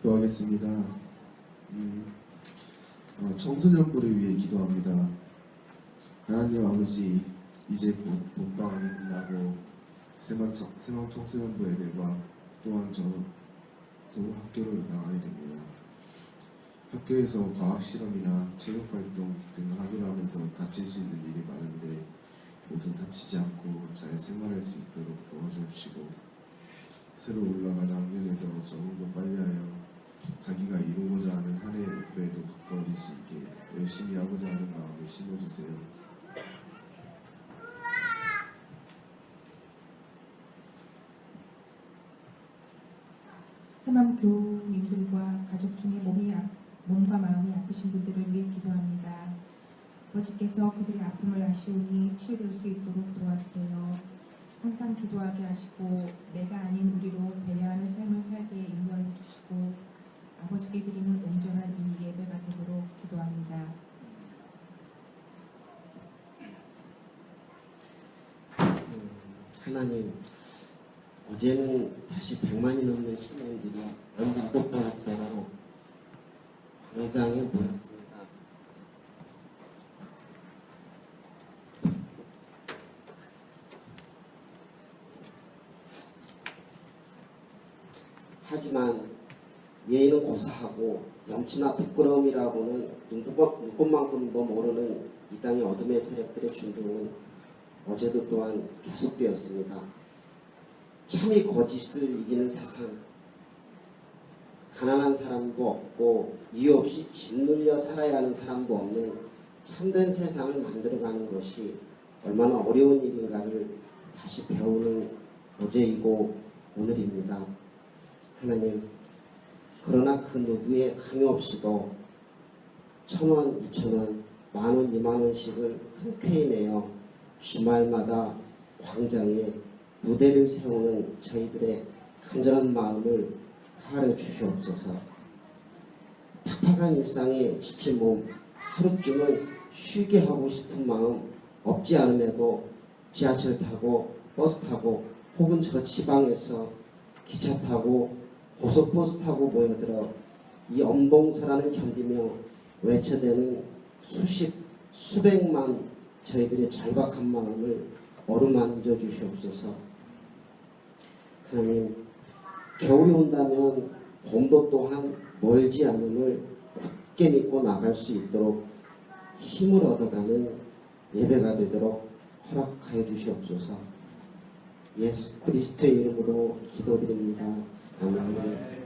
기도하겠습니다. 음, 어, 청소년부를 위해 기도합니다. 하나님 아버지, 이제 본- 본방학이 끝나고 세망, 청- 세망 청소년부 애들과 또한 저도 학교를 나가게 됩니다. 학교에서 과학 실험이나 체육 활동 등 하기로 하면서 다칠 수 있는 일이 많은데 모두 다치지 않고 잘 생활할 수 있도록 도와주시고 새로 올라가는 학년에서 적응도 빨리 하여 자기가 이루고자 하는 한 해의 목표에도 가까워질 수 있게 열심히 하고자 하는 마음을 심어주세요. 새맘 교우님들과 가족 중에 몸이 아- 몸과 마음이 아프신 분들을 위해 기도합니다. 아버지께서 그들의 아픔을 아시오니 치유될 수 있도록 도와주세요. 항상 기도하게 하시고 내가 아닌 우리로 배려하는 삶을 살게 인도하여 주시고 아버지께 드리는 온전한 이 예배가 되도록 기도합니다. 음, 하나님 어제는 다시 100만이 넘는 시민들이 연국방제로 광장에 모였습니다. 하지만 예의는 고사하고 염치나 부끄러움이라고는 눈꽃- 눈꽃만큼도 모르는 이 땅의 어둠의 세력들의 준동은 어제도 또한 계속되었습니다. 참이 거짓을 이기는 세상, 가난한 사람도 없고 이유 없이 짓눌려 살아야 하는 사람도 없는 참된 세상을 만들어가는 것이 얼마나 어려운 일인가를 다시 배우는 어제이고 오늘입니다. 하나님, 그러나 그 누구의 강요 없이도 천 원, 이천 원, 만 원, 이만 원씩을 흔쾌히 내어 주말마다 광장에 무대를 세우는 저희들의 간절한 마음을 하려 주시옵소서. 팍팍한 일상에 지친 몸 하루쯤은 쉬게 하고 싶은 마음 없지 않음에도 지하철 타고 버스 타고 혹은 저 지방에서 기차 타고 고속버스 타고 모여들어 이 엄동설안을 견디며 외쳐대는 수십 수백만 저희들의 절박한 마음을 어루만져 주시옵소서. 하나님, 겨울이 온다면 봄도 또한 멀지 않음을 굳게 믿고 나갈 수 있도록 힘을 얻어가는 예배가 되도록 허락하여 주시옵소서. 예수 그리스도의 이름으로 기도드립니다. 我们 đông.